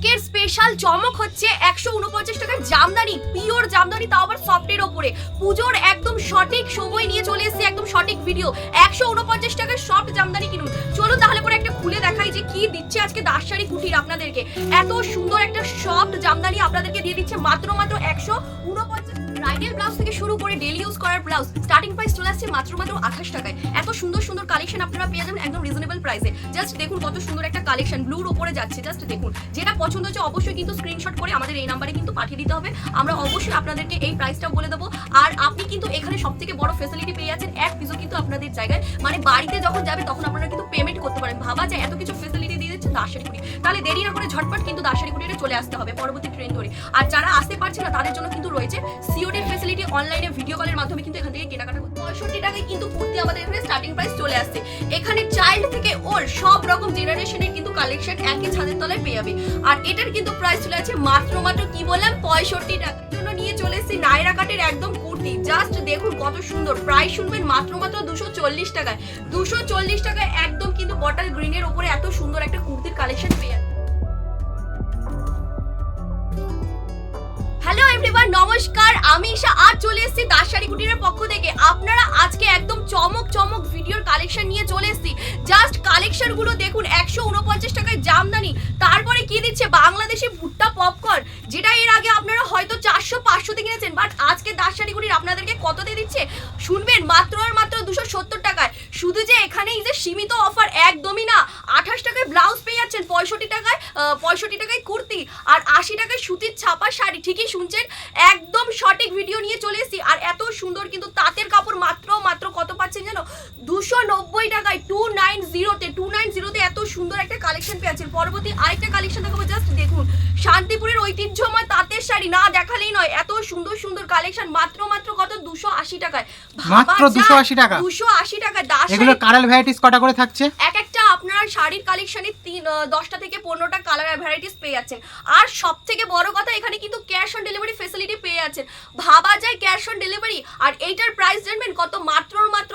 আজকের স্পেশাল চমক হচ্ছে একশো উনপঞ্চাশ টাকার জামদানি পিওর জামদানি, তাও আবার সফটের ওপরে। পুজোর একদম সঠিক সময় নিয়ে চলে এসেছে একদম সঠিক ভিডিও একশো উনপঞ্চাশ টাকার সফট জামদানি কিনুন। চলুন তাহলে পরে একটা খুলে দেখাই যে কি দিচ্ছে আজকে দাসশাড়ি কুটির আপনাদেরকে। এত সুন্দর একটা সফট জামদানি আপনাদেরকে দিয়ে দিচ্ছে মাত্র মাত্র একশো উনপঞ্চাশ। ব্রাইডাল ব্লাউজ থেকে শুরু করে ডেলি ইউজ করার ব্লাউজ স্টার্টিং প্রাইস চলে আসছে মাত্র মাত্র আঠাশ টাকায়। এত সুন্দর সুন্দর কালেকশন আপনারা পেয়ে যাবেন একদম রিজনেবল প্রাইসে জাস্ট দেখুন কত সুন্দর একটা কালেকশন ব্লুর ওপরে যাচ্ছে। জাস্ট দেখুন, যেটা পছন্দ হচ্ছে অবশ্যই কিন্তু স্ক্রিনশট করে আমাদের এই নাম্বারে কিন্তু পাঠিয়ে দিতে হবে। আমরা অবশ্যই আপনাদেরকে এই প্রাইসটা বলে দেবো। আর আপনি কিন্তু এখানে সব থেকে বড় ফেসিলিটি পেয়ে যাচ্ছেন, এক পিসও কিন্তু আপনাদের জায়গায়। মানে বাড়িতে যখন যাবে, তখন আপনারা কিন্তু পেমেন্ট করতে পারেন। ভাবা যায় এত কিছু ফেসিলিটি দিয়ে দিচ্ছে দাসের কুড়ি। তাহলে দেরি না করে ঝটপট কিন্তু দাসের কুড়িতে চলে আসতে হবে পরবর্তী ট্রেন ধরে। আর যারা আসতে পারছে না, তাদের জন্য কিন্তু রয়েছে সিওডির ফেসিলিটি অনলাইনে ভিডিও কলের মাধ্যমে কিন্তু এখান থেকে কেনাকাটা করতে পঁয়ষট্টি টাকায় কিন্তু কুর্তি আমাদের এখানে স্টার্টিং প্রাইস চলে আসছে। এখানে চাইল্ড থেকে ওর সব রকম জেনারেশনের কিন্তু কালেকশন একই ছাদের তলায় পেয়ে যাবে। আর এটার কিন্তু প্রাইস চলে আছে মাত্র মাত্র কি বললাম? পঁয়ষট্টি টাকার জন্য নিয়ে চলে এসেছি নাইরা কাটের একদম কুর্তি। জাস্ট দেখুন কত সুন্দর। প্রাইস শুনবেন মাত্র মাত্র দুশো চল্লিশ টাকায়। দুশো চল্লিশ টাকায় একদম কিন্তু বটল গ্রিনের ওপরে এত সুন্দর একটা কুর্তির কালেকশন পেয়ে যাবে হ্যালো এভরিওয়ান নমস্কার। আমি ঈশা আজ চলে এসেছি দাসশাড়ি কুটিরের পক্ষ থেকে। আপনারা আজকে একদম চমক চমক ভিডিওর কালেকশন নিয়ে চলে এসেছি। জাস্ট কালেকশনগুলো দেখুন, একশো উনপঞ্চাশ টাকায় জামদানি। তারপরে কি দিচ্ছে? বাংলাদেশি ভুট্টা পপকর্ন যেটা এর আগে আপনারা হয়তো চারশো পাঁচশোতে কিনেছেন বাট আজকে দাসশাড়ি কুটির আপনাদেরকে কততে দিচ্ছে? শুনবেন, মাত্র আর মাত্র দুশো সত্তর টাকায়। শুধু যে এখানে এই যে সীমিত অফার একদমই না। আঠাশ টাকায় ব্লাউজ পেয়ে যাচ্ছেন, পঁয়ষট্টি টাকায়। পঁয়ষট্টি টাকায় কুর্তি আর আশি টাকায় সুতির ছাপা শাড়ি। ঠিকই শুনছেন? একদম সঠিক ভিডিও নিয়ে চলে এসেছি। আর এত সুন্দর কিন্তু তাঁতের কাপড় মাত্র মাত্র কত পাচ্ছেন জানো? দুশো নব্বই টাকায় টু নাইন জিরোতে টু নাইন জিরোতে এত সুন্দর একটা কালেকশন পেয়েছেন পরবর্তী আরেকটা কালেকশন দেখাবো জাস্ট দেখুন। শান্তিপুরের ঐতিহ্যময় তাঁতের শাড়ি না দেখালেই নয় এত সুন্দর সুন্দর কালেকশন মাত্র মাত্র কত? দুশো আশি টাকায়। মাত্র 280 টাকা? দুশো আশি টাকা দাস এগুলো কালার ভ্যারাইটিস কটা করে থাকছে? এক একটা আপনার শাড়ির কালেকশনে তিন দশটা থেকে পনেরোটা কালার ভ্যারাইটিস পেয়ে যাচ্ছেন। আর সব থেকে বড় কথা, এখানে কিন্তু ক্যাশ অন ডেলিভারি ফেসিলিটি পেয়ে যাচ্ছেন। ভাবা যায় ক্যাশ অন ডেলিভারি আর এইটার প্রাইস জানবেন কত মাত্র মাত্র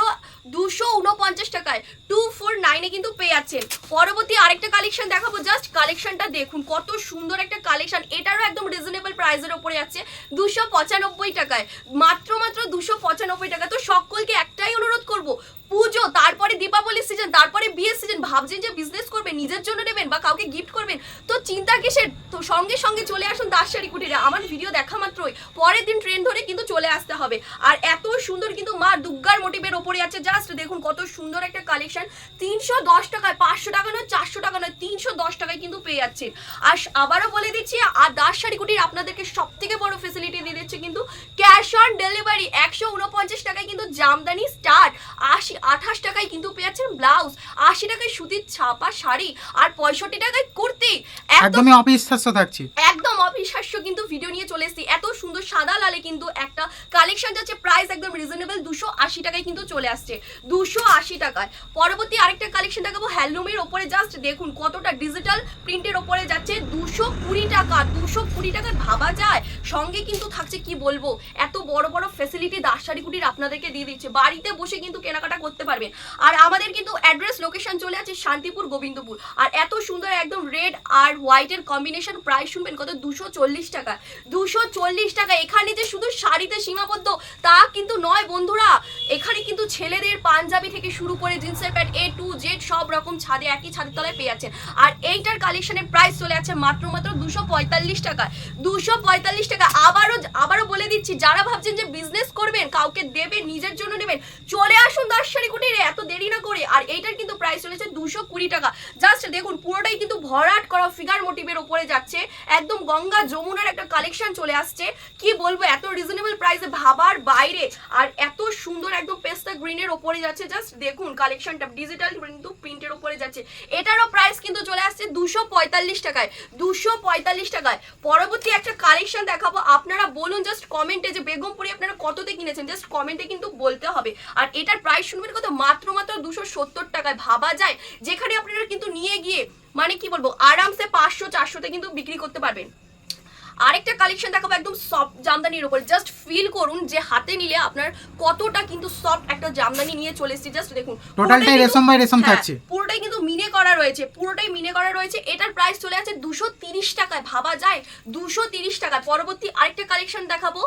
দুশো উনপঞ্চাশ টাকায় টু ফোর নাইনে কিন্তু পেয়ে যাচ্ছেন। পরবর্তী আরেকটা কালেকশন দেখাবো জাস্ট কালেকশনটা দেখুন, কত সুন্দর একটা কালেকশন এটারও একদম রিজনেবল প্রাইসের ওপরে আছে দুশো পঁচানব্বই টাকায়, মাত্র মাত্র দুশো পঁচানব্বই টাকা। তো সকলকে একটাই অনুরোধ করব। পুজো, তারপরে দীপাবলি সিজন তারপরে বিয়ের সিজন ভাবছেন যে বিজনেস করবেন নিজের জন্য নেবেন বা কাউকে গিফট করবেন। তো চিন্তা কিসের? তো সঙ্গে সঙ্গে চলে আসুন দাসশাড়ি কুটিরে। আমার ভিডিও দেখা মাত্রই। পরের দিন ট্রেন ধরে কিন্তু চলে আসতে হবে। আর এত সুন্দর কিন্তু মা দুর্গার মোটিভের ওপরে আছে। জাস্ট দেখুন কত সুন্দর একটা কালেকশন তিনশো দশ টাকায়, পাঁচশো টাকা নয়, চারশো টাকা নয়, তিনশো দশ টাকায় কিন্তু পেয়ে যাচ্ছেন। আর আবারও বলে দিচ্ছি, আর দাসশাড়ি কুটির আপনাদেরকে সব থেকে বড় ফেসিলিটি দিয়ে দিচ্ছে কিন্তু ক্যাশ অন ডেলিভারি একশো উনপঞ্চাশ টাকায় কিন্তু জামদানি স্টার্ট আশি আঠাশ টাকায় কিন্তু পেয়ে যাচ্ছেন ব্লাউজ আশি টাকায় সুতির ছাপা শাড়ি আর পঁয়ষট্টি টাকায় কুর্তি। একদমই অবিশ্বাস্য থাকছে। একদম অবিশ্বাস্য কিন্তু ভিডিও নিয়ে চলে এসেছি। এত সুন্দর সাদা লালে কিন্তু একটা কালেকশন যাচ্ছে প্রাইস একদম রিজনেবল দুশো আশি টাকায় কিন্তু চলে আসছে। দুশো আশি টাকায়। পরবর্তী আরেকটা কালেকশন দেখাবো হ্যান্ডলুমের ওপরে জাস্ট দেখুন কতটা ডিজিটাল প্রিন্টের ওপরে যাচ্ছে। দুশো কুড়ি টাকা দুশো কুড়ি টাকায় ভাবা যায়। সঙ্গে কিন্তু থাকছে কি বলব? এত বড় বড় ফেসিলিটি দাসশাড়ি কুটির আপনাদেরকে দিয়ে দিচ্ছে। বাড়িতে বসে কিন্তু কেনাকাটা করতে পারবেন। আর আমাদের কিন্তু অ্যাড্রেস লোকেশন চলে আছে শান্তিপুর গোবিন্দপুর। আর এত সুন্দর একদম রেড আর হোয়াইটের কম্বিনেশন প্রাইস শুনবেন কত? দুশো চল্লিশ টাকা। দুশো চল্লিশ টাকা। এখানে যে শুধু শাড়িতে সীমাবদ্ধ, তা কিন্তু নয় বন্ধুরা। এখানে কিন্তু ছেলেদের পাঞ্জাবি থেকে শুরু করে জিন্সের প্যান্ট এ টু জেড সব রকম ছাদে, একই ছাদের তলায় পেয়ে যাচ্ছেন। আর এইটার কালেকশনের প্রাইস চলে আছে মাত্র মাত্র দুশো পঁয়তাল্লিশ টাকা। দুশো পঁয়তাল্লিশ টাকা। আবারও আবারও বলে দিচ্ছি, যারা ভাবছেন যে বিজনেস করবেন, কাউকে দেবেন, নিজের জন্য নেবেন চলে আসুন দাসশাড়ি কুটিরে এত দেরি না করে। আর এইটার কিন্তু প্রাইস চলেছে দুশো কুড়ি টাকা। জাস্ট দেখুন, পুরোটাই কিন্তু ভরাট করা ফিগার মোটিভের উপরে যাচ্ছে। একদম গঙ্গা যমুনার একটা কালেকশন চলে আসছে। কি বলব, এত রিজনেবল প্রাইসে ভাবার বাইরে। আর এত সুন্দর একদম পেস্তা গ্রিনের ওপরে যাচ্ছে জাস্ট দেখুন কালেকশনটা ডিজিটাল কিন্তু প্রিন্টের ওপরে যাচ্ছে। এটারও প্রাইস কিন্তু চলে আসছে দুশো পঁয়তাল্লিশ টাকায়, দুশো পঁয়তাল্লিশ টাকায়। পরবর্তী একটা কালেকশন দেখাবো, আপনারা বলুন জাস্ট কমেন্টে যে বেগমপুরি আপনারা কততে কিনেছেন জাস্ট কমেন্টে কিন্তু বলতে হবে। আর এটার প্রাইস শুনবেন কত? মাত্র মাত্র দুশো সত্তর টাকায়, ভাবা যায়। যেখানে আপনারা কিন্তু নিয়ে গিয়ে মানে কি বলব, আরামসে পাঁচশো, চারশোতে কিন্তু বিক্রি করতে পারবেন। আরেকটা কালেকশন দেখাবো একদম সফট জামদানির উপরে। জাস্ট ফিল করুন যে হাতে নিলে আপনার কতটা কিন্তু সফট একটা জামদানি নিয়ে চলে এসেছি। জাস্ট দেখুন টোটালটাই রেশম বাই রেশম হ্যাঁ, থাকছে। পুরোটাই কিন্তু মিনে করা রয়েছে পুরোটাই মিনে করা রয়েছে। এটার প্রাইস চলে আছে দুশো তিরিশ টাকায় ভাবা যায়? দুশো তিরিশ টাকায়। পরবর্তী আরেকটা কালেকশন দেখাবো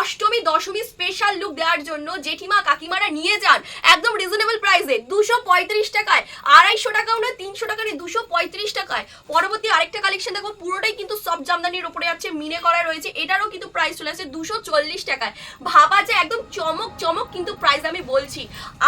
অষ্টমী দশমী স্পেশাল লুক দেওয়ার জন্য জেঠিমা কাকিমারা নিয়ে যান একদম রিজনেবল প্রাইসে দুশো পঁয়ত্রিশ টাকায়। আড়াইশো টাকাও না তিনশো টাকা নেই দুশো পঁয়ত্রিশ টাকায়। পরবর্তী আরেকটা কালেকশন দেখো পুরোটাই কিন্তু সব জামদানির উপরে আছে। মিনে করা রয়েছে, এটারও কিন্তু প্রাইস চলে আসছে দুশো চল্লিশ টাকায়। ভাবা যে একদম চমক চমক কিন্তু প্রাইস আমি বলছি।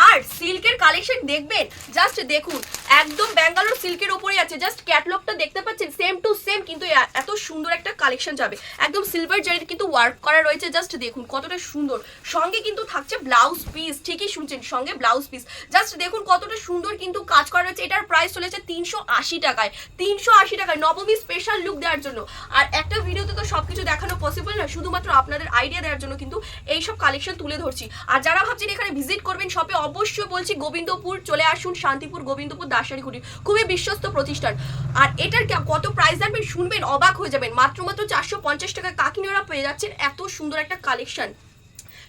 আর সিল্কের কালেকশন দেখবেন? জাস্ট দেখুন, একদম ব্যাঙ্গালোর সিল্কের উপরে আছে জাস্ট ক্যাটলগটা দেখতে পাচ্ছেন সেম টু সেম কিন্তু এত সুন্দর একটা কালেকশন যাবে। একদম সিলভার জারির কিন্তু ওয়ার্ক করা রয়েছে জাস্ট দেখুন কতটা সুন্দর। সঙ্গে কিন্তু থাকছে ব্লাউজ পিস ঠিকই শুনছেন, সঙ্গে ব্লাউজ পিস জাস্ট দেখুন কতটা সুন্দর কিন্তু কাজ করা রয়েছে, এটার প্রাইস চলেছে তিনশো আশি টাকায়। তিনশো আশি টাকায়, নবমী স্পেশাল লুক দেওয়ার জন্য। আর একটা ভিডিওতে তো সবকিছু দেখানো পসিবল না শুধুমাত্র আপনাদের আইডিয়া দেওয়ার জন্য কিন্তু এইসব কালেকশন তুলে ধরছি। আর যারা ভাবছেন এখানে ভিজিট করবেন শপে অবশ্যই বলছি গোবিন্দপুর চলে আসুন, শান্তিপুর, গোবিন্দপুর দাসারি কুটি খুবই বিশ্বস্ত প্রতিষ্ঠান। আর এটার কত প্রাইস জানবেন শুনবেন, অবাক হয়ে যাবেন। মাত্র মাত্র চারশো পঞ্চাশ টাকা কাকিনারা পেয়ে যাচ্ছেন এত সুন্দর একটা কালেকশন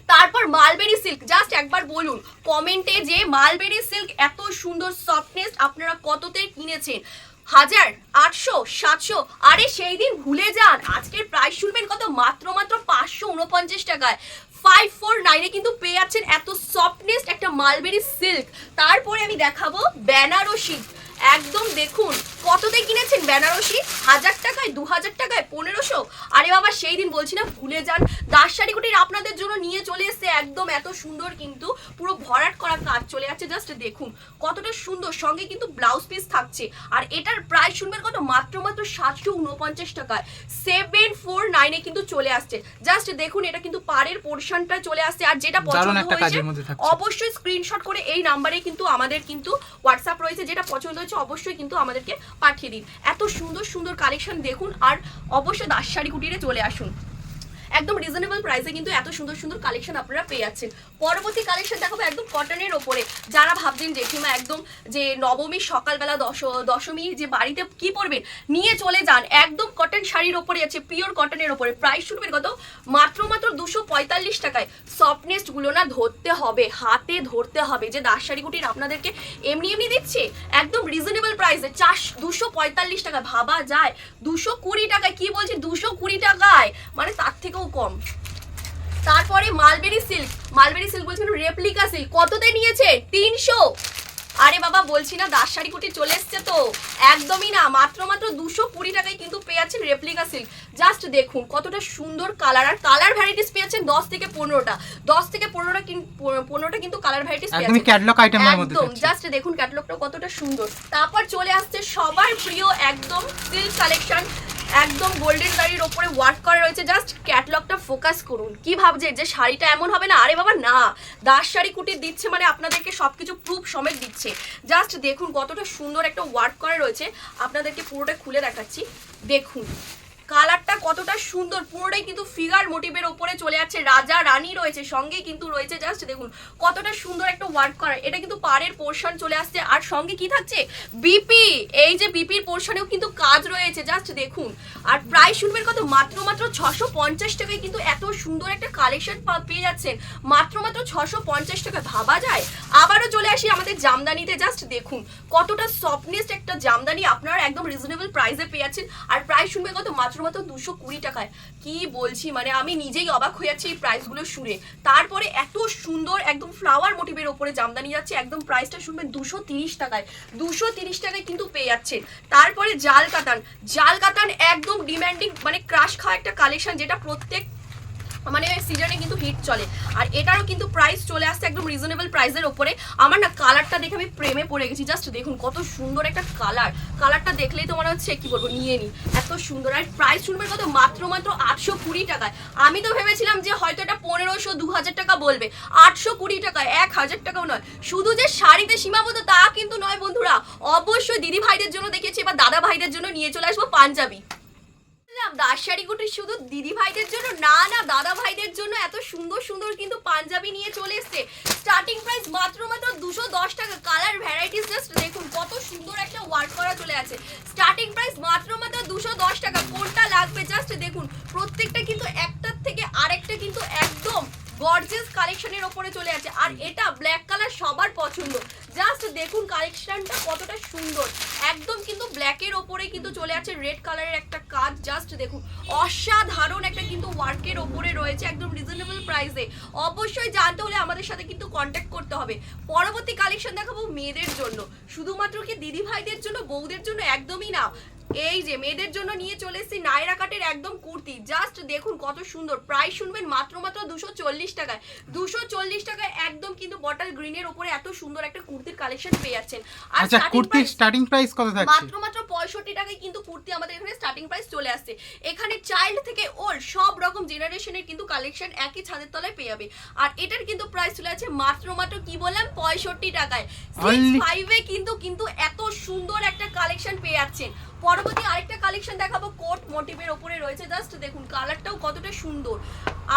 তারপর মালবেরি সিল্ক জাস্ট একবার বলুন কমেন্টে যে মালবেরি সিল্ক এত সুন্দর সফটনেস আপনারা কততে কিনেছেন? হাজার, আটশো, সাতশো, আরে সেই দিন ভুলে যান। আজকের প্রাইস শুনবেন কত? মাত্র মাত্র পাঁচশো উনপঞ্চাশ টাকায়। ফাইভ ফোর নাইনে কিন্তু পেয়ে যাচ্ছেন এত সফটনেস্ট একটা মালবেরি সিল্ক তারপরে আমি দেখাবো বেনারসি। একদম দেখুন কততে কিনেছেন বেনারসি? হাজার টাকায় দু হাজার টাকায় পনেরোশো? আরে বাবা সেই দিন বলছি না ভুলে যান। দাস শাড়িকুটির আপনাদের জন্য নিয়ে চলে এসেছে একদম এত সুন্দর কিন্তু পুরো ভরাট করা কাজ চলে যাচ্ছে জাস্ট দেখুন। কতটা সুন্দর সঙ্গে কিন্তু ব্লাউজ পিস থাকছে। আর এটার প্রাইস শুনবেন কত? মাত্র মাত্র সাতশো উনপঞ্চাশ টাকায়। সেভেন ফোর নাইনে কিন্তু চলে আসছে। জাস্ট দেখুন এটা কিন্তু পাড়ের পোর্শনটা চলে আসছে। আর যেটা পছন্দ হয়েছে। অবশ্যই স্ক্রিনশট করে এই নাম্বারে কিন্তু আমাদের কিন্তু হোয়াটসঅ্যাপ রয়েছে। যেটা পছন্দ হয়েছে অবশ্যই কিন্তু আমাদেরকে পাঠিয়ে দিন। এত সুন্দর সুন্দর কালেকশন দেখুন আর অবশ্যই দাস শাড়ি কুটিরে চলে আসুন। একদম রিজনেবল প্রাইসে কিন্তু এত সুন্দর সুন্দর কালেকশন আপনারা পেয়ে যাচ্ছেন। পরবর্তী কালেকশন দেখাবো একদম কটনের ওপরে। যারা ভাবছেন, জেঠিমা একদম যে নবমী সকালবেলা দশ, দশমী যে বাড়িতে কি পরবেন, নিয়ে চলে যান। একদম কটন শাড়ির ওপরে আছে পিওর কটনের ওপরে। প্রাইস শুনবেন কত? মাত্র মাত্র দুশো পঁয়তাল্লিশ টাকায়। সফটনেসগুলো না ধরতে হবে, হাতে ধরতে হবে। যে দাস শাড়ি কুটির আপনাদেরকে এমনি এমনি দিচ্ছে, একদম রিজনেবল প্রাইসে চার দুশো পঁয়তাল্লিশ টাকা ভাবা যায়, দুশো কুড়ি টাকায়, কি বলছি, দুশো কুড়ি টাকায়। মানে তার থেকেও কম। তারপরে মালবেরি সিল্ক। মালবেরি সিল্ক বলছেন রেপ্লিকা সিল্ক কততে নিয়েছে? তিনশো। আরে বাবা বলছি না দাস শাড়ি কুটি চলে এসছে তো। একদমই না মাত্র মাত্র দুশো কুড়ি টাকায় কিন্তু পেয়ে যাচ্ছেন রেপ্লিকা সিল্ক জাস্ট দেখুন কতটা সুন্দর কালার আর কালার ভ্যারাইটিস পেয়ে যাচ্ছেন দশ থেকে পনেরোটা। দশ থেকে পনেরোটা পনেরোটা কিন্তু কালার ভ্যারাইটিস পেয়ে একদমই ক্যাটলগ আইটেমের মধ্যে একদম জাস্ট দেখুন ক্যাটালগটা কতটা সুন্দর। তারপর চলে আসছে সবার প্রিয় একদম সিল্ক কালেকশন একদম গোল্ডেন গাড়ির ওপরে ওয়ার্ক করা রয়েছে। জাস্ট ক্যাটলগটা ফোকাস করুন। কি ভাবছে যে শাড়িটা এমন হবে না? আরে বাবা, না। দাস শাড়ি কুটির দিচ্ছে মানে আপনাদেরকে সব কিছু প্রুফ সমেত দিচ্ছে। জাস্ট দেখুন কতটা সুন্দর একটা ওয়ার্ক করা রয়েছে। আপনাদেরকে পুরোটা খুলে দেখাচ্ছি। দেখুন। কালারটা কতটা সুন্দর, পুরোটাই কিন্তু ফিগার মোটিভের ওপরে চলে যাচ্ছে। রাজা, রানী রয়েছে সঙ্গে কিন্তু রয়েছে জাস্ট দেখুন, কতটা সুন্দর একটা ওয়ার্ক করা। এটা কিন্তু পাড়ের পোর্শন চলে আসছে। আর সঙ্গে কি থাকছে? বিপি এই যে বিপির পোর্শনেও কিন্তু কাজ রয়েছে জাস্ট দেখুন। আর প্রায় শুনবেন কত? মাত্র মাত্র ছশো পঞ্চাশ টাকায় কিন্তু এত সুন্দর একটা কালেকশন পেয়ে যাচ্ছেন। মাত্র মাত্র ছশো পঞ্চাশ টাকা, ভাবা যায়? আবারও চলে আসি আমাদের জামদানিতে জাস্ট দেখুন। কতটা সফটনেস একটা জামদানি আপনারা একদম রিজনেবল প্রাইসে পেয়ে যাচ্ছেন। আর প্রায় শুনবেন কত? মাত্র মাত্র মাত্র দুশো কুড়ি টাকায়। কি বলছি? মানে আমি নিজেই অবাক হয়ে যাচ্ছি এই প্রাইসগুলো শুনে তারপরে এত সুন্দর একদম ফ্লাওয়ার মোটিভের ওপরে জামদানি যাচ্ছে, একদম প্রাইসটা শুনবেন দুশো তিরিশ টাকায়। দুশো তিরিশ টাকায় কিন্তু পেয়ে যাচ্ছে। তারপরে জাল কাতান। জাল কাতান একদম ডিম্যান্ডিং মানে ক্রাশ খাওয়া একটা কালেকশন যেটা প্রত্যেক মানে সিজনে কিন্তু হিট চলে। আর এটারও কিন্তু প্রাইস চলে আসছে একদম রিজনেবল প্রাইসের ওপরে। আমার না কালারটা দেখে আমি প্রেমে পড়ে গেছি। জাস্ট দেখুন কত সুন্দর একটা কালার কালারটা দেখলেই তো মনে হচ্ছে, কি বলব, নিয়ে নি। এত সুন্দর। আর প্রাইস শুনবেন কত? মাত্র মাত্র আটশো কুড়ি টাকায়। আমি তো ভেবেছিলাম যে হয়তো এটা পনেরোশো দু হাজার টাকা বলবে। আটশো কুড়ি টাকায়, এক হাজার টাকাও নয়। শুধু যে শাড়িতে সীমাবদ্ধ তা কিন্তু নয় বন্ধুরা। অবশ্যই দিদি ভাইদের জন্য দেখেছি এবার দাদা ভাইদের জন্য নিয়ে চলে আসব পাঞ্জাবি। দাস শাড়ি গুটি শুধু দিদি ভাইদের জন্য, না না দাদা ভাইদের জন্য এত সুন্দর সুন্দর কিন্তু পাঞ্জাবি নিয়ে চলে এসছে। স্টার্টিং প্রাইস মাত্র মাত্র দুশো দশ টাকা। কালার ভ্যারাইটিস জাস্ট দেখুন, কত সুন্দর একটা ওয়ার্ক করা চলে আছে। স্টার্টিং প্রাইস মাত্র মাত্র দুশো দশ টাকা। কোনটা লাগবে জাস্ট দেখুন, প্রত্যেকটা কিন্তু একটার থেকে আরেকটা কিন্তু একদম গর্জিয়াস কালেকশনের ওপরে চলে আছে। আর এটা ব্ল্যাক কালার সবার পছন্দ। জাস্ট দেখুন কালেকশনটা কতটা সুন্দর। ব্ল্যাকের ওপরে কিন্তু চলে আছে রেড কালারের একটা কাজ। জাস্ট দেখুন, অসাধারণ একটা কিন্তু ওয়ার্কের ওপরে রয়েছে, একদম রিজনেবল প্রাইসে অবশ্যই জানতে হলে আমাদের সাথে কিন্তু কন্ট্যাক্ট করতে হবে। পরবর্তী কালেকশন দেখাবো মেয়েদের জন্য। শুধুমাত্র কি দিদি ভাইদের জন্য, বউদের জন্য? একদমই না। এই যে মেয়েদের জন্য নিয়ে চলে এসেছি নায়রা কাটের একদম কুর্তি। জাস্ট দেখুন কত সুন্দর। প্রাইস শুনবেন মাত্র মাত্র দুশো চল্লিশ টাকায়। দুশো চল্লিশ টাকায় একদম কিন্তু বটল গ্রিনের ওপরে এত সুন্দর একটা কুর্তির কালেকশন পেয়ে যাচ্ছেন। আর আচ্ছা কুর্তির স্টার্টিং প্রাইস কত থাকছে? মাত্র মাত্র পঁয়ষট্টি টাকায় কিন্তু কুর্তি আমাদের এখানে স্টার্টিং প্রাইস চলে আসছে। এখানে চাইল্ড থেকে ওল্ড সব রকম জেনারেশনের কিন্তু কালেকশন একই ছাদের তলায় পেয়ে যাবে। আর এটার কিন্তু প্রাইস চলে আছে মাত্র মাত্র কি বললাম? পঁয়ষট্টি টাকায়। সিক্স ফাইভে কিন্তু কিন্তু এত সুন্দর একটা কালেকশন পেয়ে যাচ্ছেন। পরবর্তী আরেকটা কালেকশন দেখাবো। কোট মোটিভের ওপরে রয়েছে। জাস্ট দেখুন কালারটাও কতটা সুন্দর।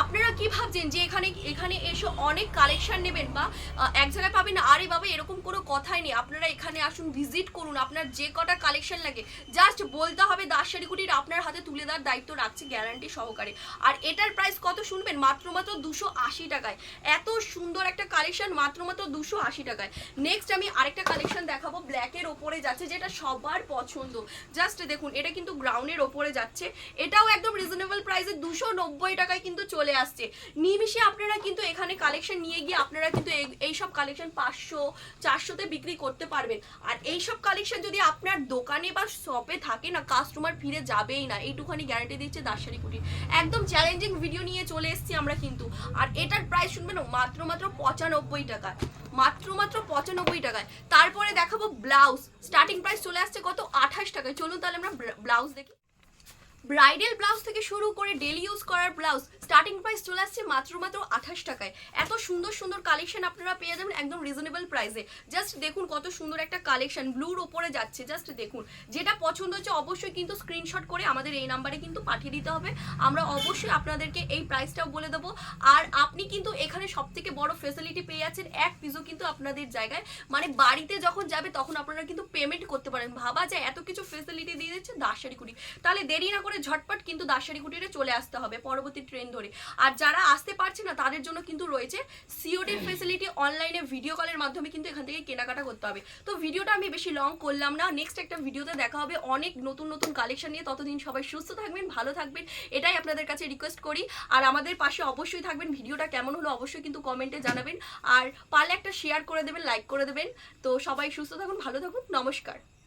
আপনারা কি ভাবছেন যে এখানে এখানে এসে অনেক কালেকশন নেবেন বা এক জায়গায় পাবেন আরে বাবা, এরকম কোনো কথাই নেই। আপনারা এখানে আসুন ভিজিট করুন। আপনার যে কটা কালেকশন লাগে জাস্ট বলতে হবে দাসারি কুটির আপনার হাতে তুলে দেওয়ার দায়িত্ব রাখছে গ্যারান্টি সহকারে। আর এটার প্রাইস কত শুনবেন? মাত্র মাত্র দুশো আশি টাকায়। এত সুন্দর একটা কালেকশন মাত্র মাত্র দুশো আশি টাকায়। নেক্সট আমি আরেকটা কালেকশন দেখাবো। ব্ল্যাকের ওপরে যাচ্ছে, যেটা সবার পছন্দ। জাস্ট দেখুন, এটা কিন্তু গ্রাউন্ডের ওপরে যাচ্ছে। এটাও একদম রিজনেবল প্রাইসে দুশো নব্বই টাকায় কিন্তু চলে আসছে। নিমিশে আপনারা কিন্তু এখানে কালেকশন নিয়ে গিয়ে আপনারা কিন্তু এই- এইসব কালেকশন পাঁচশো, চারশোতে বিক্রি করতে পারবেন। আর এইসব কালেকশন যদি আপনার দোকানে বা শপে থাকে না কাস্টমার ফিরে যাবেই না। এইটুখানি গ্যারান্টি দিচ্ছে দাসারি কুটির। একদম চ্যালেঞ্জিং ভিডিও নিয়ে চলে এসেছি আমরা কিন্তু। আর এটার প্রাইস শুনবেন মাত্র মাত্র পঁচানব্বই টাকা মাত্র মাত্র পঁচানব্বই টাকায়। তারপরে দেখাবো ব্লাউজ। স্টার্টিং প্রাইস চলে আসছে কত? আঠাশ টাকায়। চলুন তাহলে আমরা ব্লাউজ দেখি। ব্রাইডাল ব্লাউজ থেকে শুরু করে ডেলি ইউজ করার ব্লাউজ স্টার্টিং প্রাইস চলে আসছে মাত্র মাত্র আঠাশ টাকায়। এত সুন্দর সুন্দর কালেকশন আপনারা পেয়ে যাবেন একদম রিজনেবল প্রাইসে জাস্ট দেখুন কত সুন্দর একটা কালেকশন ব্লুর ওপরে যাচ্ছে জাস্ট দেখুন। যেটা পছন্দ হচ্ছে অবশ্যই কিন্তু স্ক্রিনশট করে আমাদের এই নাম্বারে কিন্তু পাঠিয়ে দিতে হবে। আমরা অবশ্যই আপনাদেরকে এই প্রাইসটাও বলে দেবো। আর আপনি কিন্তু এখানে সব থেকে বড় ফেসিলিটি পেয়ে যাচ্ছেন, এক পিসও কিন্তু আপনাদের জায়গায়। মানে বাড়িতে যখন যাবে তখন আপনারা কিন্তু পেমেন্ট করতে পারেন। ভাবা যায় এত কিছু ফেসিলিটি দিয়ে দিচ্ছে দাসারি কুড়ি। তাহলে দেরি না ঝটপট কিন্তু দাসারি কুটিরে চলে আসতে হবে পরবর্তী ট্রেন ধরে। আর যারা আসতে পারছে না তাদের জন্য কিন্তু রয়েছে সিওডির ফেসিলিটি অনলাইনে ভিডিও কলের মাধ্যমে কিন্তু এখান থেকে কেনাকাটা করতে হবে। তো ভিডিওটা আমি বেশি লং করলাম না। নেক্সট একটা ভিডিওতে দেখা হবে অনেক নতুন নতুন কালেকশন নিয়ে। ততদিন সবাই সুস্থ থাকবেন ভালো থাকবেন। এটাই আপনাদের কাছে রিকোয়েস্ট করি। আর আমাদের পাশে অবশ্যই থাকবেন। ভিডিওটা কেমন হলো অবশ্যই কিন্তু কমেন্টে জানাবেন। আর পারলে একটা শেয়ার করে দেবেন লাইক করে দেবেন। তো সবাই সুস্থ থাকুন ভালো থাকুন। নমস্কার।